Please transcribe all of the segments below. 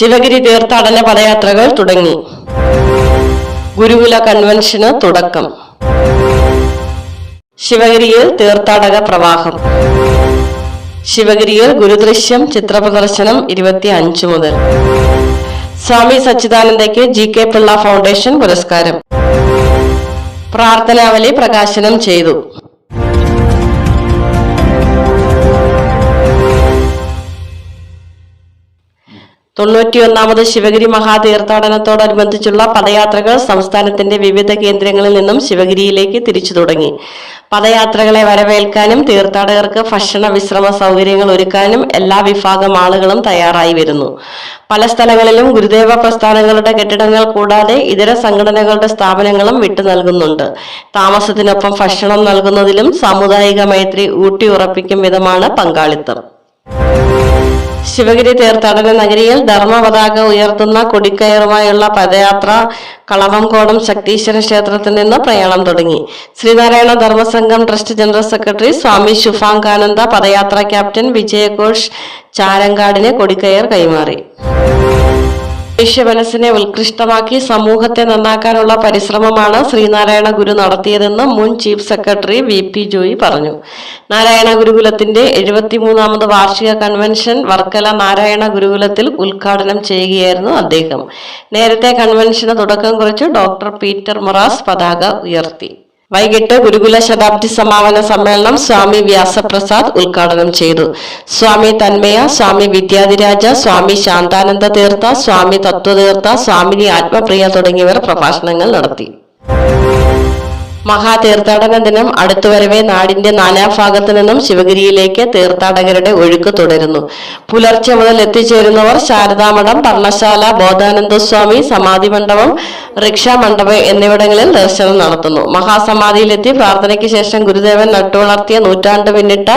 ശിവഗിരി തീർത്ഥാടന പദയാത്രകൾ തുടങ്ങി. ഗുരുകുല കൺവെൻഷന് തുടക്കം. ശിവഗിരിയിൽ തീർത്ഥാടക പ്രവാഹം. ശിവഗിരിയിൽ ഗുരുദൃശ്യം ചിത്ര പ്രദർശനം ഇരുപത്തി അഞ്ച് മുതൽ. സ്വാമി സച്ചിദാനന്ദയ്ക്ക് ജി കെ പിള്ള ഫൗണ്ടേഷൻ പുരസ്കാരം. പ്രാർത്ഥനാവലി പ്രകാശനം ചെയ്തു. തൊണ്ണൂറ്റിയൊന്നാമത് ശിവഗിരി മഹാതീർത്ഥാടനത്തോടനുബന്ധിച്ചുള്ള പദയാത്രകൾ സംസ്ഥാനത്തിന്റെ വിവിധ കേന്ദ്രങ്ങളിൽ നിന്നും ശിവഗിരിയിലേക്ക് തിരിച്ചു തുടങ്ങി. പദയാത്രകളെ വരവേൽക്കാനും തീർത്ഥാടകർക്ക് ഭക്ഷണ വിശ്രമ സൗകര്യങ്ങൾ ഒരുക്കാനും എല്ലാ വിഭാഗം ആളുകളും തയ്യാറായി വരുന്നു. പല സ്ഥലങ്ങളിലും ഗുരുദേവ പ്രസ്ഥാനങ്ങളുടെ കെട്ടിടങ്ങൾ കൂടാതെ ഇതര സംഘടനകളുടെ സ്ഥാപനങ്ങളും വിട്ടു നൽകുന്നുണ്ട്. താമസത്തിനൊപ്പം ഭക്ഷണം നൽകുന്നതിലും സാമുദായിക മൈത്രി ഊട്ടിയുറപ്പിക്കും വിധമാണ് പങ്കാളിത്തം. ശിവഗിരി തീർത്ഥാടന നഗരിയിൽ ധർമ്മപതാക ഉയർത്തുന്ന കൊടിക്കയറുമായുള്ള പദയാത്ര കളവംകോടം ശക്തീശ്വര ക്ഷേത്രത്തിൽ നിന്ന് പ്രയാണം തുടങ്ങി. Sreenarayana Dharmasangham trust general secretary Swami Subhangananda പദയാത്ര ക്യാപ്റ്റൻ വിജയഘോഷ് ചാരങ്കാടിന് കൊടിക്കയർ കൈമാറി. മനുഷ്യ മനസ്സിനെ ഉത്കൃഷ്ടമാക്കി സമൂഹത്തെ നന്നാക്കാനുള്ള പരിശ്രമമാണ് ശ്രീനാരായണ ഗുരു നടത്തിയതെന്ന് മുൻ chief secretary V P Joy പറഞ്ഞു. നാരായണ ഗുരുകുലത്തിന്റെ എഴുപത്തിമൂന്നാമത് വാർഷിക കൺവെൻഷൻ വർക്കല നാരായണ ഗുരുകുലത്തിൽ ഉദ്ഘാടനം ചെയ്യുകയായിരുന്നു അദ്ദേഹം. നേരത്തെ കൺവെൻഷന് തുടക്കം കുറിച്ച് ഡോക്ടർ പീറ്റർ മൊറാസ് പതാക ഉയർത്തി. വൈകിട്ട് ഗുരുകുല ശതാബ്ദി സമാപന സമ്മേളനം സ്വാമി വ്യാസപ്രസാദ് ഉദ്ഘാടനം ചെയ്തു. സ്വാമി തന്മയ സ്വാമി വിദ്യാധിരാജ സ്വാമി ശാന്താനന്ദ തീർത്ഥ സ്വാമി തത്വതീർത്ഥ സ്വാമിനി ആത്മപ്രിയ തുടങ്ങിയവർ പ്രഭാഷണങ്ങൾ നടത്തി. മഹാതീർത്ഥാടന ദിനം അടുത്തുവരവെ നാടിന്റെ നാലാം ഭാഗത്തു നിന്നും ശിവഗിരിയിലേക്ക് തീർത്ഥാടകരുടെ ഒഴുക്ക് തുടരുന്നു. പുലർച്ചെ മുതൽ എത്തിച്ചേരുന്നവർ ശാരദാമഠം പർണശാല ബോധാനന്ദ സ്വാമി സമാധി മണ്ഡപം റിക്ഷാ മണ്ഡപം എന്നിവിടങ്ങളിൽ ദർശനം നടത്തുന്നു. മഹാസമാധിയിലെത്തി പ്രാർത്ഥനയ്ക്ക് ശേഷം ഗുരുദേവൻ നട്ടുവളർത്തിയ നൂറ്റാണ്ട് പിന്നിട്ട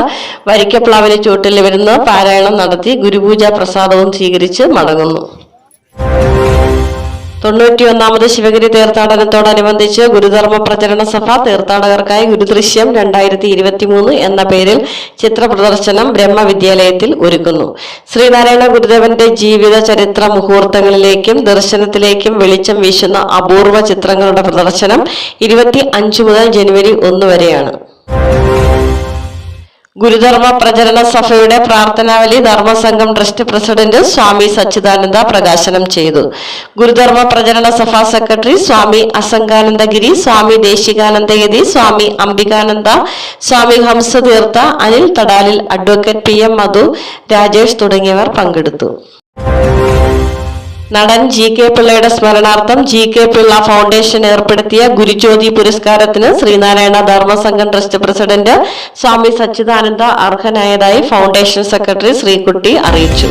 വരിക്കപ്ലാവിന് ചൂട്ടിൽ വരുന്ന പാരായണം നടത്തി ഗുരുപൂജ പ്രസാദവും സ്വീകരിച്ച് മടങ്ങുന്നു. തൊണ്ണൂറ്റിയൊന്നാമത് ശിവഗിരി തീർത്ഥാടനത്തോടനുബന്ധിച്ച് ഗുരുധർമ്മ പ്രചരണ സഭ തീർത്ഥാടകർക്കായി ഗുരുദൃശ്യം രണ്ടായിരത്തി ഇരുപത്തിമൂന്ന് എന്ന പേരിൽ ചിത്ര പ്രദർശനം ബ്രഹ്മവിദ്യാലയത്തിൽ ഒരുക്കുന്നു. ശ്രീനാരായണ ഗുരുദേവന്റെ ജീവിത ചരിത്ര മുഹൂർത്തങ്ങളിലേക്കും ദർശനത്തിലേക്കും വെളിച്ചം വീശുന്ന അപൂർവ ചിത്രങ്ങളുടെ പ്രദർശനം ഇരുപത്തി അഞ്ച് മുതൽ ജനുവരി ഒന്ന് വരെയാണ്. ഗുരുധർമ്മ പ്രചരണ സഭയുടെ പ്രാർത്ഥനാവലി ധർമ്മസംഘം ട്രസ്റ്റ് പ്രസിഡന്റ് സ്വാമി സച്ചിദാനന്ദ പ്രകാശനം ചെയ്തു. Gurudharma Pracharana Sabha secretary Swami Asanganandagiri Swami ദേശികാനന്ദഗിരി Swami Ambikananda Swami Hamsatheertha Anil തടാലിൽ advocate P M Madhu Rajesh തുടങ്ങിയവർ പങ്കെടുത്തു. നടൻ ജി കെ പിള്ളയുടെ സ്മരണാർത്ഥം ജി കെ പിള്ള ഫൗണ്ടേഷൻ ഏർപ്പെടുത്തിയ ഗുരുജ്യോതി പുരസ്കാരത്തിന് ശ്രീനാരായണ ധർമ്മസംഘം ട്രസ്റ്റ് പ്രസിഡന്റ് സ്വാമി സച്ചിദാനന്ദ അർഹനായതായി ഫൗണ്ടേഷൻ സെക്രട്ടറി ശ്രീകുട്ടി അറിയിച്ചു.